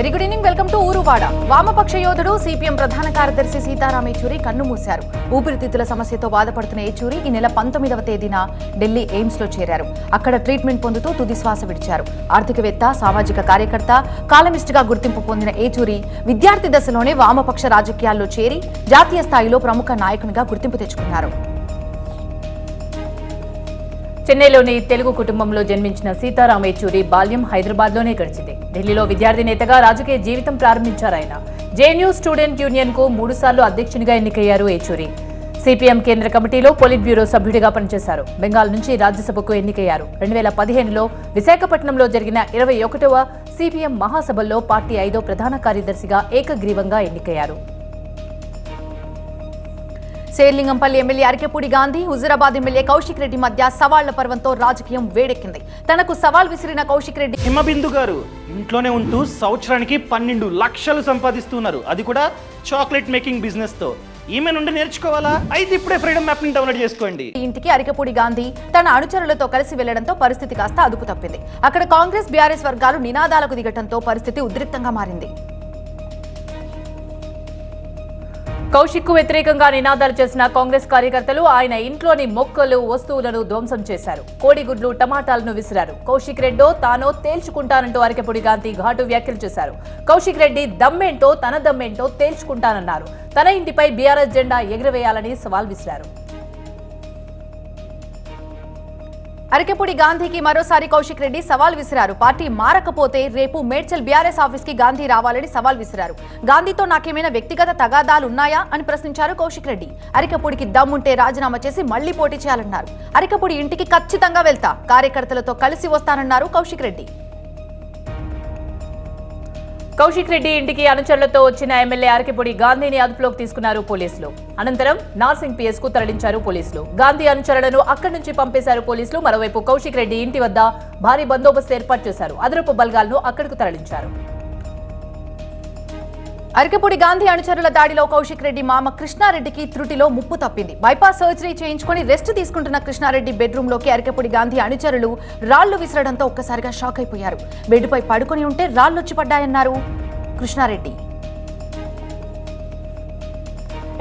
Very good evening welcome to Ooruvada. వామపక్ష యోధుడు CPM ప్రధాన కార్యదర్శి సీతారాం యేచూరి కన్ను మూశారు. ఊపిరితిత్తుల సమస్యతో బాధపడుతున్న యేచూరి ఈ నెల పంతొమ్మిదవ తేదీన ఢిల్లీ ఎయిమ్స్లో చేరారు. అక్కడ ట్రీట్మెంట్ పొందుతూ తుది శ్వాస విడిచారు. ఆర్థికవేత్త సామాజిక కార్యకర్త కాలమిస్ట్గా గుర్తింపు పొందిన ఏచూరి విద్యార్థి దశలోనే వామపక్ష రాజకీయాల్లో చేరి జాతీయ స్థాయిలో ప్రముఖ నాయకునిగా గుర్తింపు తెచ్చుకున్నారు. చెన్నైలోని తెలుగు కుటుంబంలో జన్మించిన సీతారాం యేచూరి బాల్యం హైదరాబాద్లోనే గడిచింది. ఢిల్లీలో విద్యార్థి నేతగా రాజకీయ జీవితం ప్రారంభించారు ఆయన. జేఎన్యూ స్టూడెంట్ యూనియన్కు మూడుసార్లు అధ్యక్షునిగా ఎన్నికయ్యారు యేచూరి సిపిఎం కేంద్ర కమిటీలో పొలిట్ బ్యూరో సభ్యుడిగా పనిచేశారు. బెంగాల్ నుంచి రాజ్యసభకు ఎన్నికయ్యారు. రెండు వేల పదిహేనులో విశాఖపట్నంలో జరిగిన ఇరవై ఒకటవ సిపిఎం మహాసభల్లో పార్టీ ఐదో ప్రధాన కార్యదర్శిగా ఏకగ్రీవంగా ఎన్నికయ్యారు. శేర్లింగంపల్లి ఎమ్మెల్యే అరికెపూడి గాంధీ హుజురాబాద్ ఎమ్మెల్యే కౌశిక్ రెడ్డి మధ్య సవాళ్ళ పర్వంతో రాజకీయం వేడెక్కింది. తనకు సవాల్ విసిరిన కౌశిక్ రెడ్డి హిమబిందు గారు ఇంట్లోనే ఉంటూ సంవత్సరానికి పన్నెండు లక్షలు సంపాదిస్తున్నారు. అది కూడా చాక్లెట్ మేకింగ్ బిజినెస్తో. ఈమె నుండి నేర్చుకోవాలా? అయితే ఇప్పుడే ఫ్రీడమ్ యాప్ని డౌన్లోడ్ చేసుకోండి. ఇంటికి అరికపూడి గాంధీ తన అనుచరులతో కలిసి వెళ్ళడంతో పరిస్థితి కాస్త అదుపు తప్పింది. అక్కడ కాంగ్రెస్ బీఆర్ఎస్ వర్గాలు నినాదాలకు దిగటంతో పరిస్థితి ఉద్రిక్తంగా మారింది. కౌశిక్కు వ్యతిరేకంగా నినాదాలు చేసిన కాంగ్రెస్ కార్యకర్తలు ఆయన ఇంట్లోని మొక్కలు వస్తువులను ధ్వంసం చేశారు. కోడిగుడ్లు టమాటాలను విసిరారు. కౌశిక్ రెడ్డో తానో తేల్చుకుంటానంటూ అరకెపుడి గాంధీ ఘాటు వ్యాఖ్యలు చేశారు. కౌశిక్ రెడ్డి దమ్మేంటో తన దమ్మేంటో తేల్చుకుంటానన్నారు. తన ఇంటిపై బీఆర్ఎస్ జెండా ఎగురవేయాలని సవాల్ విసిరారు. అరకెపూడి గాంధీకి మరోసారి కౌశిక్ రెడ్డి సవాల్ విసిరారు. పార్టీ మారకపోతే రేపు మేడ్చల్ బీఆర్ఎస్ ఆఫీస్కి గాంధీ రావాలని సవాల్ విసిరారు. గాంధీతో నాకేమైనా వ్యక్తిగత తగాదాలు ఉన్నాయా అని ప్రశ్నించారు కౌశిక్ రెడ్డి. అరికపూడికి దమ్ముంటే రాజీనామా చేసి మళ్ళీ పోటీ చేయాలన్నారు. అరికపూడి ఇంటికి ఖచ్చితంగా వెళ్తా. కార్యకర్తలతో కలిసి వస్తానన్నారు కౌశిక్ రెడ్డి. కౌశిక్ రెడ్డి ఇంటికి అనుచరులతో వచ్చిన ఎమ్మెల్యే అరకెపొడి గాంధీని అదుపులోకి తీసుకున్నారు పోలీసులు. అనంతరం నార్సింగ్ పిఎస్కు తరలించారు పోలీసులు. గాంధీ అనుచరులను అక్కడి నుంచి పంపేశారు పోలీసులు. మరోవైపు కౌశిక్ రెడ్డి ఇంటి వద్ద భారీ బందోబస్తు ఏర్పాటు చేశారు. అదనపు బల్గాలను అక్కడికి తరలించారు. అరకపూడి గాంధీ అనుచరుల దాడిలో కౌశిక్ రెడ్డి మామ కృష్ణారెడ్డికి త్రుటిలో ముప్పు తప్పింది. బైపాస్ సర్జరీ చేయించుకొని రెస్ట్ తీసుకుంటున్న కృష్ణారెడ్డి బెడ్రూమ్లోకి గాంధీ అనుచరులు రాళ్ళు విసరడంతో ఒక్కసారిగా షాక్ అయిపోయారు. బెడ్పై పడుకొని ఉంటే రాళ్ళొచ్చి పడ్డాయన్నారు కృష్ణారెడ్డి.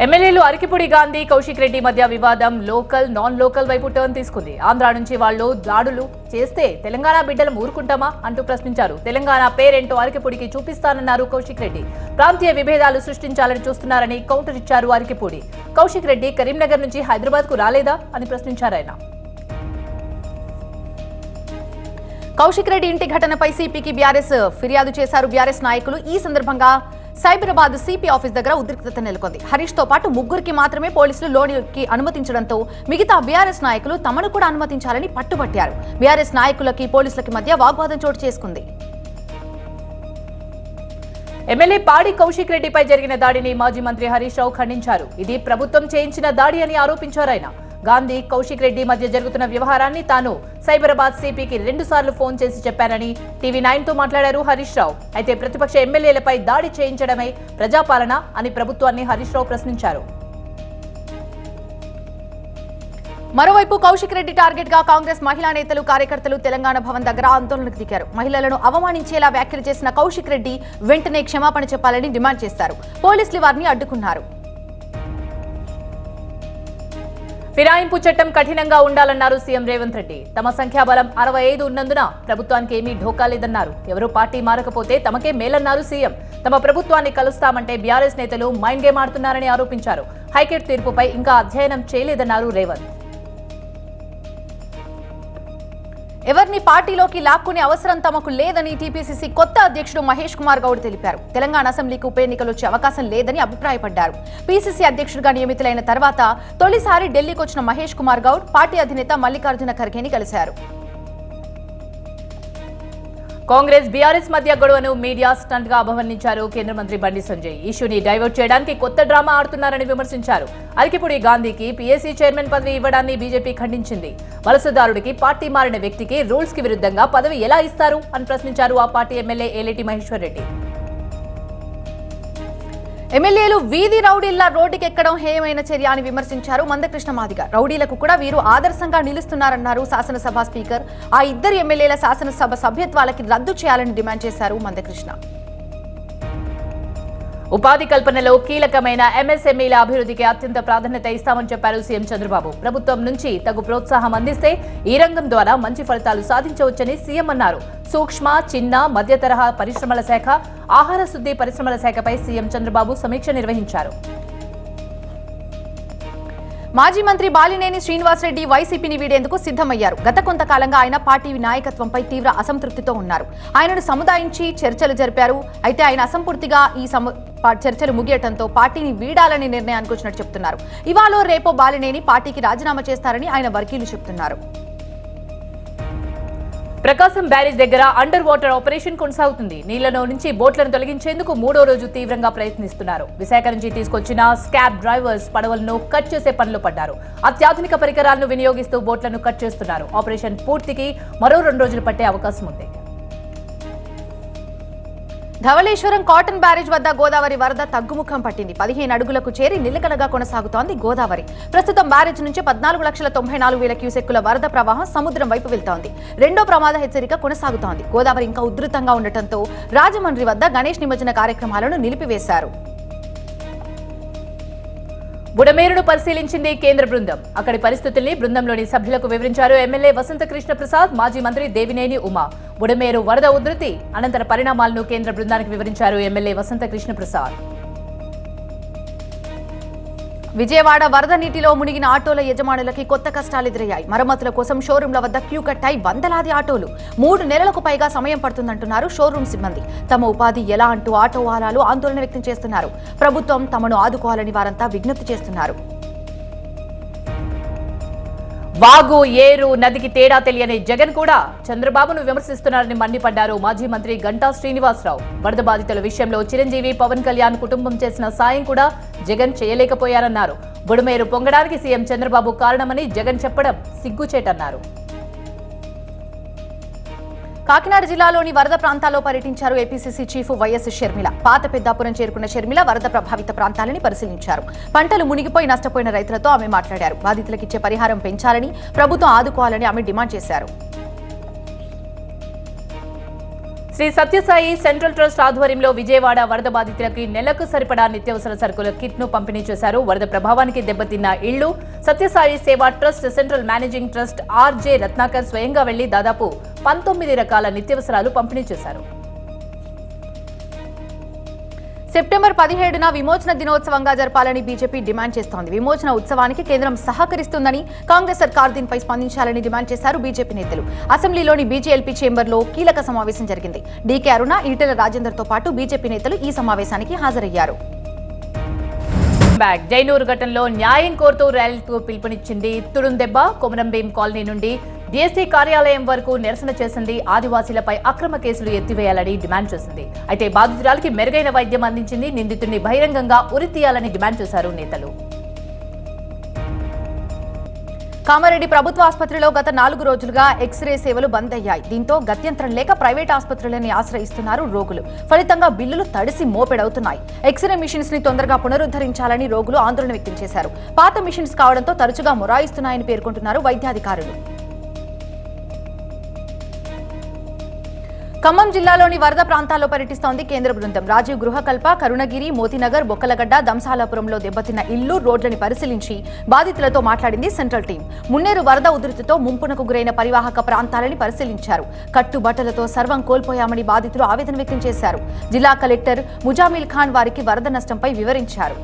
ఎమ్మెల్యేలు అరికిపూడి గాంధీ కౌశిక్ రెడ్డి మధ్య వివాదం లోకల్ నాన్ లోకల్ వైపు టర్న్ తీసుకుంది. ఆంధ్ర నుంచి వాళ్ళు దాడులు చేస్తే తెలంగాణ బిడ్డలు ఊరుకుంటామా అంటూ ప్రశ్నించారు. తెలంగాణ పేరేంటో అరికిపూడికి చూపిస్తానన్నారు కౌశిక్ రెడ్డి. ప్రాంతీయ విభేదాలు సృష్టించాలని చూస్తున్నారని కౌంటర్ ఇచ్చారు అరకిపొడి. కౌశిక్ రెడ్డి కరీంనగర్ నుంచి హైదరాబాద్కు రాలేదా అని ప్రశ్నించారు ఆయన. కౌశిక్ రెడ్డి ఇంటి ఘటనపై సిపికి బీఆర్ఎస్ ఫిర్యాదు చేశారు బీఆర్ఎస్ నాయకులు. ఈ సందర్భంగా సైబరాబాద్ సిపి ఆఫీస్ దగ్గర ఉద్రిక్తత నెలకొంది. హరీష్తో పాటు ముగ్గురికి మాత్రమే పోలీసులు లోనికి అనుమతించడంతో మిగతా బీఆర్ఎస్ నాయకులు తమను కూడా అనుమతించాలని పట్టుబట్టారు. బీఆర్ఎస్ నాయకులకి పోలీసులకి మధ్య వాగ్వాదం చోటు చేసుకుంది. ఎమ్మెల్యే పాడి కౌశిక్ రెడ్డిపై జరిగిన దాడిని మాజీ మంత్రి హరీష్ రావు ఖండించారు. ఇది ప్రభుత్వం చేయించిన దాడి అని ఆరోపించారు ఆయన. గాంధీ కౌశిక్ రెడ్డి మధ్య జరుగుతున్న వ్యవహారాన్ని తాను సైబరాబాద్ సిపికి రెండు సార్లు ఫోన్ చేసి చెప్పానని టీవీ నైన్తో మాట్లాడారు హరీష్ రావు. అయితే ప్రతిపక్ష ఎమ్మెల్యేలపై దాడి చేయించడమే ప్రజాపాలన అని ప్రభుత్వాన్ని హరీష్ రావు ప్రశ్నించారు. మరోవైపు కౌశిక్ రెడ్డి టార్గెట్గా కాంగ్రెస్ మహిళా నేతలు కార్యకర్తలు తెలంగాణ భవన్ దగ్గర ఆందోళనకు దిగారు. మహిళలను అవమానించేలా వ్యాఖ్యలు చేసిన కౌశిక్ రెడ్డి వెంటనే క్షమాపణ చెప్పాలని డిమాండ్ చేశారు పోలీసులు వారిని అడ్డుకున్నారు. ఫిరాయింపు చట్టం కఠినంగా ఉండాలన్నారు సీఎం రేవంత్ రెడ్డి. తమ సంఖ్యాబలం అరవై ఐదు ఉన్నందున ప్రభుత్వానికి ఏమీ ఢోకా లేదన్నారు. ఎవరు పార్టీ మారకపోతే తమకే మేలన్నారు సీఎం. తమ ప్రభుత్వాన్ని కలుస్తామంటే బీఆర్ఎస్ నేతలు మైండ్ గేమ్ ఆడుతున్నారని ఆరోపించారు. హైకోర్టు తీర్పుపై ఇంకా అధ్యయనం చేయలేదన్నారు రేవంత్. ఎవరిని పార్టీలోకి లాక్కునే అవసరం తమకు లేదని టీపీసీసీ కొత్త అధ్యక్షుడు మహేష్ కుమార్ గౌడ్ తెలిపారు. తెలంగాణ అసెంబ్లీకి ఉప ఎన్నికలు వచ్చే అవకాశం లేదని అభిప్రాయపడ్డారు. పీసీసీ అధ్యక్షుడిగా నియమితులైన తర్వాత తొలిసారి ఢిల్లీకి వచ్చిన మహేష్ కుమార్ గౌడ్ పార్టీ అధినేత మల్లికార్జున ఖర్గేని కలిశారు. కాంగ్రెస్ బీఆర్ఎస్ మధ్య గొడవను మీడియా స్టంట్గా అభివర్ణించారు కేంద్ర మంత్రి బండి సంజయ్. ఇష్యూని డైవర్ట్ చేయడానికి కొత్త డ్రామా ఆడుతున్నారని విమర్శించారు. అరికిపూడి గాంధీకి పీఎస్సీ చైర్మన్ పదవి ఇవ్వడాన్ని బీజేపీ ఖండించింది. వలసదారుడికి పార్టీ మారిన వ్యక్తికి రూల్స్కి విరుద్ధంగా పదవి ఎలా ఇస్తారు అని ప్రశ్నించారు ఆ పార్టీ ఎమ్మెల్యే ఏలేటి మహేశ్వర్ రెడ్డి. ఎమ్మెల్యేలు వీధి రౌడీల్లా రోడ్డుకెక్కడం హేయమైన చర్య అని విమర్శించారు మందకృష్ణ మాదిగ. రౌడీలకు కూడా వీరు ఆదర్శంగా నిలుస్తున్నారన్నారు శాసనసభ స్పీకర్. ఆ ఇద్దరు ఎమ్మెల్యేల శాసనసభ సభ్యత్వాలకి రద్దు చేయాలని డిమాండ్ చేశారు మందకృష్ణ. ఉపాధి కల్పనలో కీలకమైన ఎంఎస్ఎంఈల అభివృద్ధికి అత్యంత ప్రాధాన్యత ఇస్తామని చెప్పారు సీఎం చంద్రబాబు. ప్రభుత్వం నుంచి తగు ప్రోత్సాహం అందిస్తే ఈ రంగం ద్వారా మంచి ఫలితాలు సాధించవచ్చని సీఎం అన్నారు. సూక్ష్మ చిన్న మధ్య తరహా పరిశ్రమల శాఖ ఆహార శుద్ధి పరిశ్రమల శాఖపై సీఎం చంద్రబాబు సమీక్ష నిర్వహించారు. మాజీ మంత్రి బాలినేని శ్రీనివాసరెడ్డి వైసీపీని వీడేందుకు సిద్ధమయ్యారు. గత కొంతకాలంగా ఆయన పార్టీ నాయకత్వంపై తీవ్ర అసంతృప్తితో ఉన్నారు. ఆయనను సముదాయించి చర్చలు జరిపారు. అయితే ఆయన అసంపూర్తిగా ఈ చర్చలు ముగియటంతో పార్టీని వీడాలని నిర్ణయానికి వచ్చినట్టు చెప్తున్నారు. ఇవాళ రేపో బాలినేని పార్టీకి రాజీనామా చేస్తారని ఆయన వర్గీయులు చెప్తున్నారు. ప్రకాశం బ్యారేజ్ దగ్గర అండర్ వాటర్ ఆపరేషన్ కొనసాగుతుంది. నీళ్ళలో నుంచి బోట్లను తొలగించేందుకు మూడో రోజు తీవ్రంగా ప్రయత్నిస్తున్నారు. విశాఖ నుంచి తీసుకొచ్చిన స్కాబ్ డ్రైవర్స్ పడవలను కట్ చేసే పనిలో పడ్డారు. అత్యాధునిక పరికరాలను వినియోగిస్తూ బోట్లను కట్ చేస్తున్నారు. ఆపరేషన్ పూర్తికి మరో రెండు రోజులు పట్టే అవకాశం ఉంది. ధవళేశ్వరం కాటన్ బ్యారేజ్ వద్ద గోదావరి వరద తగ్గుముఖం పట్టింది. పదిహేను అడుగులకు చేరి నిలకడగా కొనసాగుతోంది గోదావరి. ప్రస్తుతం బ్యారేజ్ నుంచి పద్నాలుగు లక్షల తొంభై నాలుగు వేల క్యూసెక్కుల వరద ప్రవాహం సముద్రం వైపు వెళ్తోంది. రెండో ప్రమాద హెచ్చరిక కొనసాగుతోంది. గోదావరి ఇంకా ఉధృతంగా ఉండటంతో రాజమండ్రి వద్ద గణేష్ నిమజ్జన కార్యక్రమాలను నిలిపివేశారు. బుడమేరును పరిశీలించింది కేంద్ర బృందం. అక్కడి పరిస్థితుల్ని బృందంలోని సభ్యులకు వివరించారు ఎమ్మెల్యే వసంత కృష్ణ ప్రసాద్ మాజీ మంత్రి దేవినేని ఉమా. బుడమేరు వరద ఉధృతి అనంతర పరిణామాలను కేంద్ర బృందానికి వివరించారు ఎమ్మెల్యే వసంత కృష్ణ ప్రసాద్. విజయవాడ వరద నీటిలో మునిగిన ఆటోల యజమానులకి కొత్త కష్టాలు ఎదురయ్యాయి. మరమ్మతుల కోసం షోరూంల వద్ద క్యూ కట్టాయి వందలాది ఆటోలు. మూడు నెలలకు పైగా సమయం పడుతుందంటున్నారు షోరూం సిబ్బంది. తమ ఉపాధి ఎలా అంటూ ఆటో వాలాలు ఆందోళన వ్యక్తం చేస్తున్నారు. ప్రభుత్వం తమను ఆదుకోవాలని వారంతా విజ్ఞప్తి చేస్తున్నారు. వాగు ఏరు నదికి తేడా తెలియని జగన్ కూడా చంద్రబాబును విమర్శిస్తున్నారని మండిపడ్డారు మాజీ మంత్రి గంటా శ్రీనివాసరావు. వరద బాధితుల విషయంలో చిరంజీవి పవన్ కళ్యాణ్ కుటుంబం చేసిన సాయం కూడా జగన్ చేయలేకపోయారన్నారు. బుడమేరు పొంగడానికి సీఎం చంద్రబాబు కారణమని జగన్ చెప్పడం సిగ్గుచేటన్నారు. కాకినాడ జిల్లాలోని వరద ప్రాంతాల్లో పర్యటించారు ఏపీసీసీ చీఫ్ వైఎస్ షర్మిల. పాత పెద్దాపురం చేరుకున్న షర్మిల వరద ప్రభావిత ప్రాంతాలని పరిశీలించారు. పంటలు మునిగిపోయి నష్టపోయిన రైతులతో ఆమె మాట్లాడారు. బాధితులకిచ్చే పరిహారం పెంచాలని ప్రభుత్వం ఆదుకోవాలని ఆమె డిమాండ్ చేశారు. శ్రీ సత్యసాయి సెంట్రల్ ట్రస్ట్ ఆధ్వర్యంలో విజయవాడ వరద బాధితులకి నెలకు సరిపడా నిత్యావసర సరుకుల కిట్ను పంపిణీ చేశారు. వరద ప్రభావానికి దెబ్బతిన్న ఇళ్ళు Sathya Sai Seva trust central managing trust RJ Ratnakar స్వయంగా వెళ్ళి దాదాపు పంతొమ్మిది రకాల నిత్యావసరాలు పంపిణీ చేశారు. సెప్టెంబర్ పదిహేడున విమోచన దినోత్సవంగా జరపాలని బీజేపీ డిమాండ్ చేస్తోంది. విమోచన ఉత్సవానికి కేంద్రం సహకరిస్తుందని కాంగ్రెస్ సర్కార్ దీనిపై స్పందించాలని డిమాండ్ చేశారు బీజేపీ నేతలు. అసెంబ్లీలోని బీజేఎల్పీ చేంబర్లో కీలక సమావేశం జరిగింది. డీకే అరుణ ఈటెల రాజేందర్తో పాటు బీజేపీ నేతలు ఈ సమావేశానికి హాజరయ్యారు. బ్యాక్. జైనూరు ఘటనలో న్యాయం కోరుతూ ర్యాలీకు పిలుపునిచ్చింది తుడుందెబ్బ కొమరంభీం కాలనీ నుండి డీఎస్సీ కార్యాలయం వరకు నిరసన చేసింది. ఆదివాసీలపై అక్రమ కేసులు ఎత్తివేయాలని డిమాండ్ చేసింది. అయితే బాధితురాలకి మెరుగైన వైద్యం అందించింది. నిందితుడిని బహిరంగంగా ఉరి తీయాలని డిమాండ్ చేశారు నేతలు. కామారెడ్డి ప్రభుత్వ ఆసుపత్రిలో గత నాలుగు రోజులుగా ఎక్స్రే సేవలు బంద్ అయ్యాయి దీంతో గత్యంతరం లేక ప్రైవేట్ ఆసుపత్రులని ఆశ్రయిస్తున్నారు రోగులు. ఫలితంగా బిల్లులు తడిసి మోపెడవుతున్నాయి. ఎక్స్రే మిషన్స్ని తొందరగా పునరుద్ధరించాలని రోగులు ఆందోళన వ్యక్తం చేశారు. పాత మిషన్స్ కావడంతో తరచుగా మొరాయిస్తున్నాయని పేర్కొంటున్నారు వైద్యాధికారులు. ఖమ్మం జిల్లాలోని వరద ప్రాంతాల్లో పర్యటిస్తోంది కేంద్ర బృందం. రాజీవ్ గృహకల్ప కరుణగిరి మోతినగర్ బొక్కలగడ్డ దంసాలాపురంలో దెబ్బతిన్న ఇల్లు రోడ్లని పరిశీలించి బాధితులతో మాట్లాడింది సెంట్రల్ టీం మున్నేరు వరద ఉధృతితో ముంపునకు గురైన పరివాహక ప్రాంతాలని పరిశీలించారు. కట్టుబట్టలతో సర్వం కోల్పోయామని బాధితులు ఆవేదన వ్యక్తం చేశారు. జిల్లా కలెక్టర్ ముజామిల్ ఖాన్ వారికి వరద నష్టంపై వివరించారు.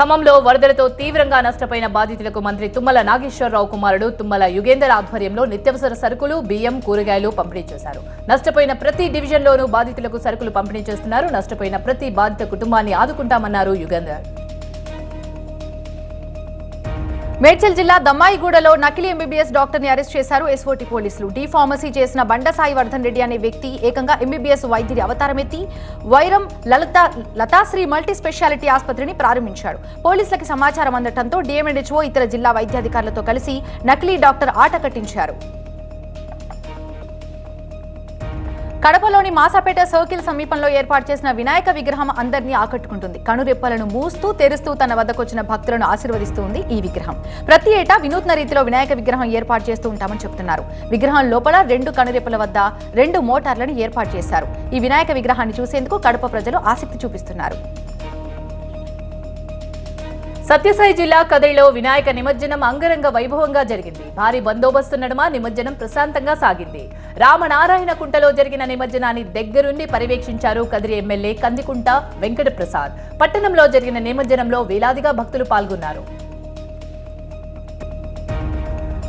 ఖమ్మంలో వరదలతో తీవ్రంగా నష్టపోయిన బాధితులకు మంత్రి తుమ్మల నాగేశ్వరరావు కుమారుడు తుమ్మల యుగేందర్ ఆధ్వర్యంలో నిత్యవసర సరుకులు బియ్యం కూరగాయలు పంపిణీ చేశారు. నష్టపోయిన ప్రతి డివిజన్లోనూ బాధితులకు సరుకులు పంపిణీ చేస్తున్నారు. నష్టపోయిన ప్రతి బాధిత కుటుంబాన్ని ఆదుకుంటామన్నారు యుగేందర్. మేడ్చల్ జిల్లా దమ్మాయిగూడలో నకిలీ ఎంబీబీఎస్ డాక్టర్ని అరెస్ట్ చేశారు. ఎస్ఓటి పోలీసులు. డి ఫార్మసీ చేసిన బండ సాయి వర్ధన్ రెడ్డి అనే వ్యక్తి ఏకంగా ఎంబీబీఎస్ వైద్యుడి అవతారమెత్తి వైరం లలిత లతాశ్రీ మల్టీ స్పెషాలిటీ ఆసుపత్రిని ప్రారంభించాడు. పోలీసులకి సమాచారం అందటంతో డిఎంఎన్హెచ్ఓ ఇతర జిల్లా వైద్యాధికారులతో కలిసి నకిలీ డాక్టర్ ఆట కట్టించారు. కడపలోని మాసాపేట సర్కిల్ సమీపంలో ఏర్పాటు చేసిన వినాయక విగ్రహం అందరినీ ఆకట్టుకుంటుంది. కనురెప్పలను మూస్తూ తెరుస్తూ తన వద్దకొచ్చిన భక్తులను ఆశీర్వదిస్తుంది ఈ విగ్రహం. ప్రతి ఏటా వినూత్న రీతిలో వినాయక విగ్రహం ఏర్పాటు చేస్తూ ఉంటామని చెబుతున్నారు విగ్రహం లోపల రెండు కనురెప్పల వద్ద రెండు మోటార్లను ఏర్పాటు చేశారు. ఈ వినాయక విగ్రహాన్ని చూసేందుకు కడప ప్రజలు ఆసక్తి చూపిస్తున్నారు. సత్యసాయి జిల్లా కదిరిలో వినాయక నిమజ్జనం అంగరంగ వైభవంగా జరిగింది. భారీ బందోబస్తు నడుమ నిమజ్జనం ప్రశాంతంగా సాగింది. రామనారాయణ కుంటలో జరిగిన నిమజ్జనాన్ని దగ్గరుండి పర్యవేక్షించారు కదిరి ఎమ్మెల్యే కందికుంట వెంకట ప్రసాద్ పట్టణంలో జరిగిన నిమజ్జనంలో వేలాదిగా భక్తులు పాల్గొన్నారు.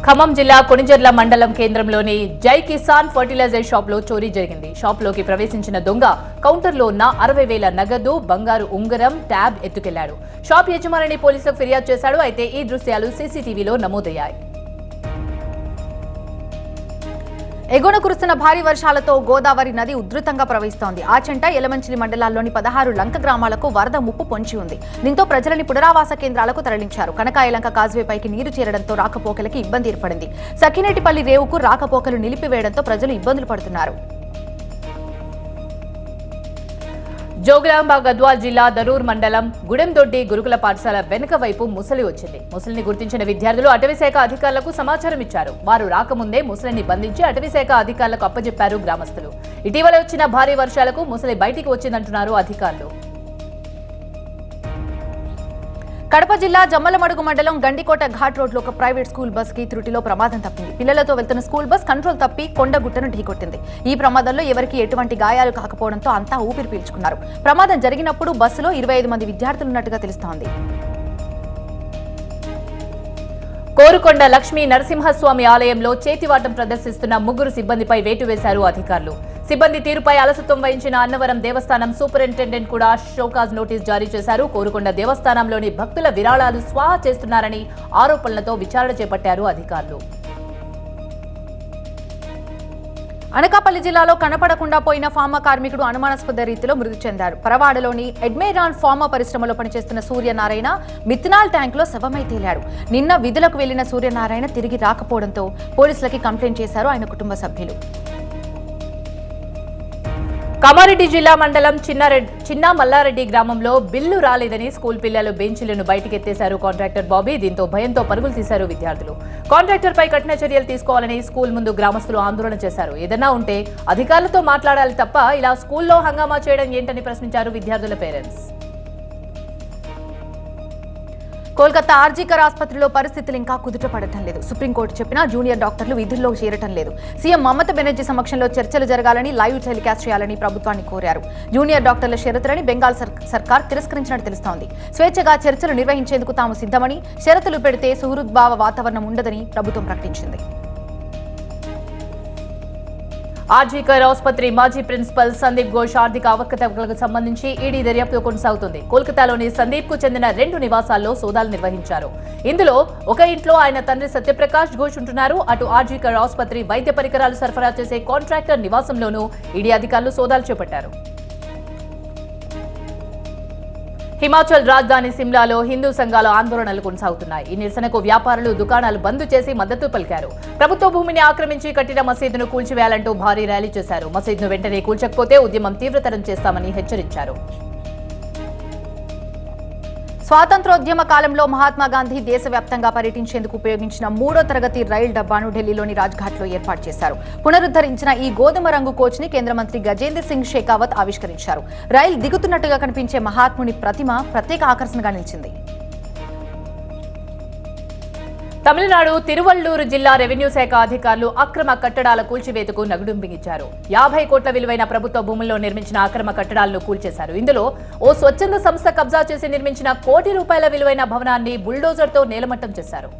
ఖమ్మం జిల్లా కొణిజర్ల మండలం కేంద్రంలోని జై కిసాన్ ఫర్టిలైజర్ షాప్లో చోరీ జరిగింది. షాప్లోకి ప్రవేశించిన దొంగ కౌంటర్లో ఉన్న అరవై వేల నగదు బంగారు ఉంగరం ట్యాబ్ ఎత్తుకెళ్ళాడు. షాప్ యజమానిని పోలీసులకు ఫిర్యాదు చేశాడు. అయితే ఈ దృశ్యాలు సీసీటీవీలో నమోదయ్యాయి. ఎగువన కురుస్తున్న భారీ వర్షాలతో గోదావరి నది ఉధృతంగా ప్రవహిస్తోంది. ఆచంట ఎలమంచిలి మండలాల్లోని పదహారు లంక గ్రామాలకు వరద ముప్పు పొంచి ఉంది. దీంతో ప్రజలని పునరావాస కేంద్రాలకు తరలించారు. కనకాయలంక కాజ్వేపైకి నీరు చేరడంతో రాకపోకలకి ఇబ్బంది ఏర్పడింది. సఖినేటిపల్లి రేవుకు రాకపోకలు నిలిపివేయడంతో ప్రజలు ఇబ్బందులు పడుతున్నారు. జోగులాంబ గద్వాల్ జిల్లా దరూర్ మండలం గుడెందొడ్డి గురుకుల పాఠశాల వెనుక వైపు ముసలి వచ్చింది. ముసలిని గుర్తించిన విద్యార్థులు అటవీశాఖ అధికారులకు సమాచారం ఇచ్చారు. వారు రాకముందే ముసలిని బంధించి అటవీశాఖ అధికారులకు అప్పజెప్పారు గ్రామస్తులు. ఇటీవల వచ్చిన భారీ వర్షాలకు ముసలి బయటికి వచ్చిందంటున్నారు అధికారులు. కడప జిల్లా జమ్మలమడుగు మండలం గండికోట ఘాట్ రోడ్లో ఒక ప్రైవేట్ స్కూల్ బస్కి త్రుటిలో ప్రమాదం తప్పింది. పిల్లలతో వెళ్తున్న స్కూల్ బస్ కంట్రోల్ తప్పి కొండగుట్టను ఢీకొట్టింది. ఈ ప్రమాదంలో ఎవరికి ఎటువంటి గాయాలు కాకపోవడంతో అంతా ఊపిరి పీల్చుకున్నారు. ప్రమాదం జరిగినప్పుడు బస్సులో ఇరవై ఐదు మంది విద్యార్థులున్నట్టుగా తెలుస్తోంది. కోరుకొండ లక్ష్మీ నరసింహస్వామి ఆలయంలో చేతివాటం ప్రదర్శిస్తున్న ముగ్గురు సిబ్బందిపై వేటు వేశారు అధికారులు. సిబ్బంది తీరుపై అలసత్వం వహించిన అన్నవరం దేవస్థానం సూపరింటెండెంట్ కూడా షోకాజ్ నోటీస్ జారీ చేశారు. కోరుకొండ దేవస్థానంలోని భక్తుల విరాళాలు స్వాహా చేస్తున్నారని ఆరోపణలతో విచారణ చేపట్టారు అధికారులు. అనకాపల్లి జిల్లాలో కనపడకుండా పోయిన ఫార్మా కార్మికుడు అనుమానాస్పద రీతిలో మృతి చెందారు. పరవాడలోని ఎడ్మేరాన్ ఫార్మా పరిశ్రమలో పనిచేస్తున్న సూర్యనారాయణ మిథనాల్ ట్యాంకులో శవమై తేలాడు. నిన్న విధులకు వెళ్ళిన సూర్యనారాయణ తిరిగి రాకపోవడంతో పోలీసులకి కంప్లైంట్ చేశారు ఆయన కుటుంబ సభ్యులు. కామారెడ్డి జిల్లా మండలం చిన్నారెడ్డి చిన్న మల్లారెడ్డి గ్రామంలో బిల్లు రాలేదని స్కూల్ పిల్లలు బెంచీలను బయటకెత్తేశారు. కాంట్రాక్టర్ బాబీ దీంతో భయంతో పరుగులు తీశారు విద్యార్థులు. కాంట్రాక్టర్ పై కఠిన చర్యలు తీసుకోవాలని స్కూల్ ముందు గ్రామస్తులు ఆందోళన చేశారు. ఏదన్నా ఉంటే అధికారులతో మాట్లాడాలి తప్ప ఇలా స్కూల్లో హంగామా చేయడం ఏంటని ప్రశ్నించారు విద్యార్థుల పేరెంట్స్. కోల్కతా ఆర్జీకర్ ఆసుపత్రిలో పరిస్థితులు ఇంకా కుదుట పడటం లేదు. సుప్రీంకోర్టు చెప్పినా జూనియర్ డాక్టర్లు విధుల్లో చేరటం లేదు. సీఎం మమతా బెనర్జీ సమక్షంలో చర్చలు జరగాలని లైవ్ టెలికాస్ట్ చేయాలని ప్రభుత్వాన్ని కోరారు. జూనియర్ డాక్టర్ల షరతులని బెంగాల్ సర్- సర్కార్ తిరస్కరించినట్టు తెలుస్తోంది. స్వేచ్ఛగా చర్చలు నిర్వహించేందుకు తాము సిద్ధమని షరతులు పెడితే సుహృద్భావ వాతావరణం ఉండదని ప్రభుత్వం ప్రకటించింది. ఆర్జీకర్ ఆసుపత్రి మాజీ ప్రిన్సిపల్ సందీప్ ఘోష్ ఆర్థిక అవకతవకలకు సంబంధించి ఈడీ దర్యాప్తు కొనసాగుతుంది. కోల్కతాలోని సందీప్కు చెందిన రెండు నివాసాల్లో సోదాలు నిర్వహించారు. ఇందులో ఒక ఇంట్లో ఆయన తండ్రి సత్యప్రకాష్ ఘోష్ ఉంటున్నారు. అటు ఆర్జీకర్ ఆసుపత్రి వైద్య పరికరాలు సరఫరా చేసే కాంట్రాక్టర్ నివాసంలోనూ ఈడీ అధికారులు సోదాలు చేపట్టారు. హిమాచల్ రాజధాని సిమ్లాలో హిందూ సంఘాల ఆందోళనలు కొనసాగుతున్నాయి. ఈ నిరసనకు వ్యాపారులు దుకాణాలు బంద్ చేసి మద్దతు పలికారు. ప్రభుత్వ భూమిని ఆక్రమించి కట్టిన మసీదును కూల్చివేయాలంటూ భారీ ర్యాలీ చేశారు. మసీదును వెంటనే కూల్చకపోతే ఉద్యమం తీవ్రతరం చేస్తామని హెచ్చరించారు. స్వాతంత్రోద్యమ కాలంలో మహాత్మా గాంధీ దేశవ్యాప్తంగా పర్యటించేందుకు ఉపయోగించిన మూడో తరగతి రైలు డబ్బాను ఢిల్లీలోని రాజ్ఘాట్లో ఏర్పాటు చేశారు. పునరుద్ధరించిన ఈ గోధుమ రంగు కోచ్ని కేంద్ర మంత్రి గజేంద్ర సింగ్ షేకావత్ ఆవిష్కరించారు. రైలు దిగుతున్నట్టుగా కనిపించే మహాత్ముని ప్రతిమ ప్రత్యేక ఆకర్షణగా నిలిచింది. తమిళనాడు తిరువల్లూరు జిల్లా రెవెన్యూ శాఖ అధికారులు అక్రమ కట్టడాల కూల్చివేతకు నగుడు బిగించారు యాభై కోట్ల విలువైన ప్రభుత్వ భూముల్లో నిర్మించిన అక్రమ కట్టడాలను కూల్చేశారు. ఇందులో ఓ స్వచ్ఛంద సంస్థ కబ్జా చేసి నిర్మించిన కోటి రూపాయల విలువైన భవనాన్ని బుల్డోజర్తో నేలమట్టం చేశారు.